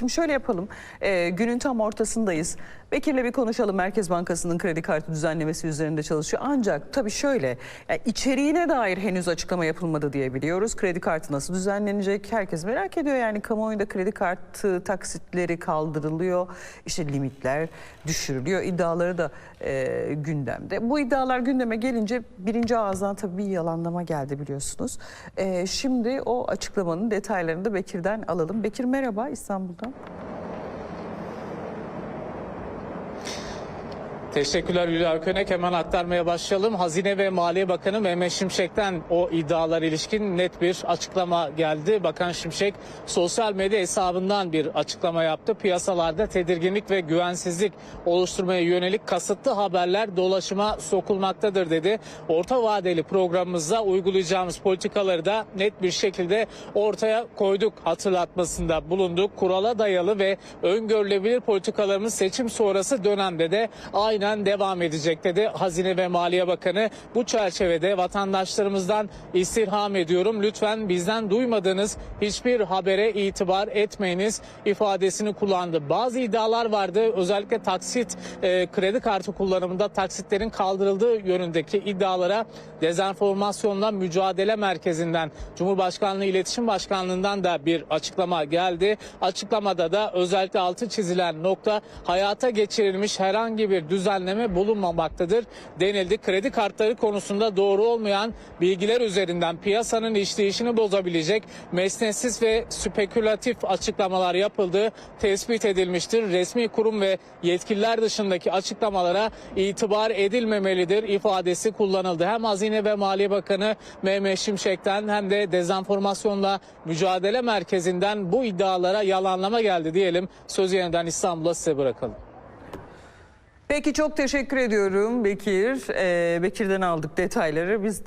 Şimdi şöyle yapalım. Ee, günün tam ortasındayız. Bekir'le bir konuşalım. Merkez Bankası'nın kredi kartı düzenlemesi üzerinde çalışıyor. Ancak tabii şöyle yani içeriğine dair henüz açıklama yapılmadı diye biliyoruz. Kredi kartı nasıl düzenlenecek? Herkes merak ediyor. Yani kamuoyunda kredi kartı taksitleri kaldırılıyor. İşte limitler düşürülüyor. İddiaları da e, gündemde. Bu iddialar gündeme gelince birinci ağızdan tabii bir yalanlama geldi biliyorsunuz. E, şimdi o açıklamanın detaylarını da Bekir'den alalım. Bekir merhaba İstanbul'dan. now. Teşekkürler Hülya Ökönek. Hemen aktarmaya başlayalım. Hazine ve Maliye Bakanı Mehmet Şimşek'ten o iddialar ilişkin net bir açıklama geldi. Bakan Şimşek sosyal medya hesabından bir açıklama yaptı. Piyasalarda tedirginlik ve güvensizlik oluşturmaya yönelik kasıtlı haberler dolaşıma sokulmaktadır dedi. Orta vadeli programımızda uygulayacağımız politikaları da net bir şekilde ortaya koyduk hatırlatmasında bulunduk. Kurala dayalı ve öngörülebilir politikalarımız seçim sonrası dönemde de aynen devam edecek dedi Hazine ve Maliye Bakanı. Bu çerçevede vatandaşlarımızdan istirham ediyorum. Lütfen bizden duymadığınız hiçbir habere itibar etmeyiniz ifadesini kullandı. Bazı iddialar vardı. Özellikle taksit e, kredi kartı kullanımında taksitlerin kaldırıldığı yönündeki iddialara dezenformasyonla mücadele merkezinden Cumhurbaşkanlığı İletişim Başkanlığından da bir açıklama geldi. Açıklamada da özellikle altı çizilen nokta hayata geçirilmiş herhangi bir düzenleme bulunmamaktadır denildi. Kredi kartları konusunda doğru olmayan bilgiler üzerinden piyasanın işleyişini bozabilecek mesnetsiz ve spekülatif açıklamalar yapıldığı tespit edilmiştir. Resmi kurum ve yetkililer dışındaki açıklamalara itibar edilmemelidir ifadesi kullanıldı. Hem Hazine ve Maliye Bakanı Mehmet Şimşek'ten hem de dezenformasyonla mücadele merkezinden bu iddialara yalanlama geldi diyelim. Sözü yeniden İstanbul'a size bırakalım. Peki çok teşekkür ediyorum Bekir. Ee, Bekir'den aldık detayları. Biz de